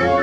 Bye.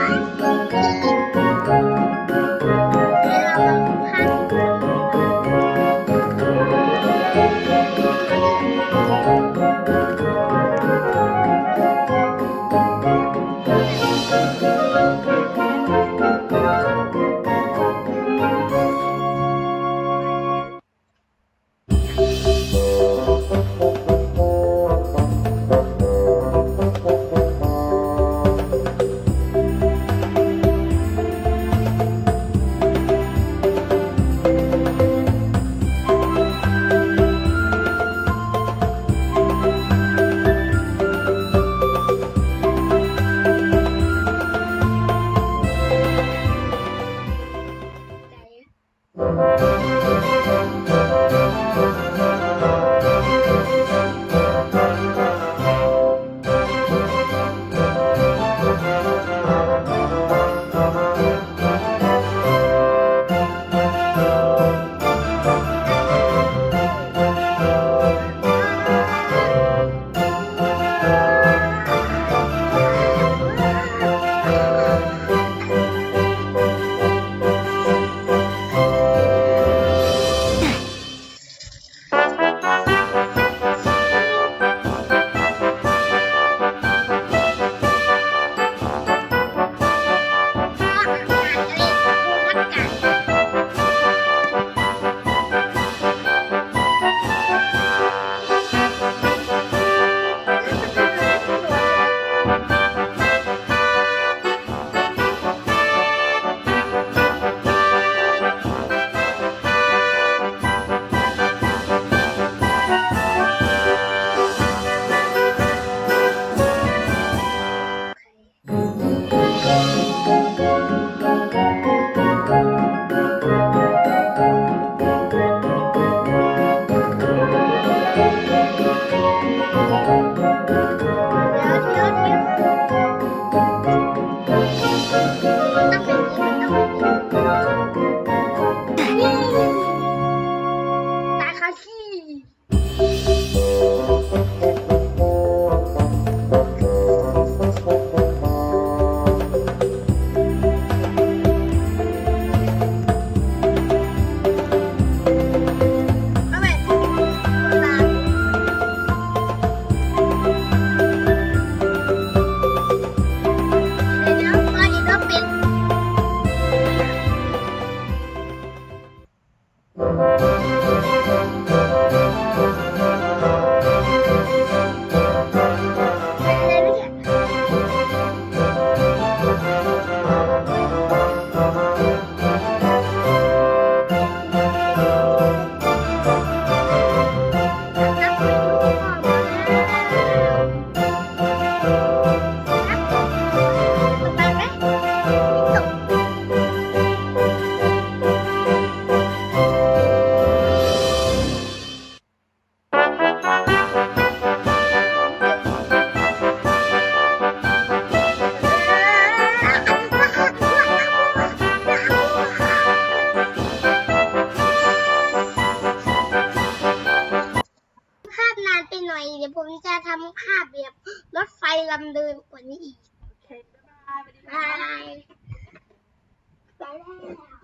หน่อย เดี๋ยวผมจะทำภาพแบบรถไฟลำเดินกว่านี้อีกโอเค บ๊ายบาย บ๊ายบาย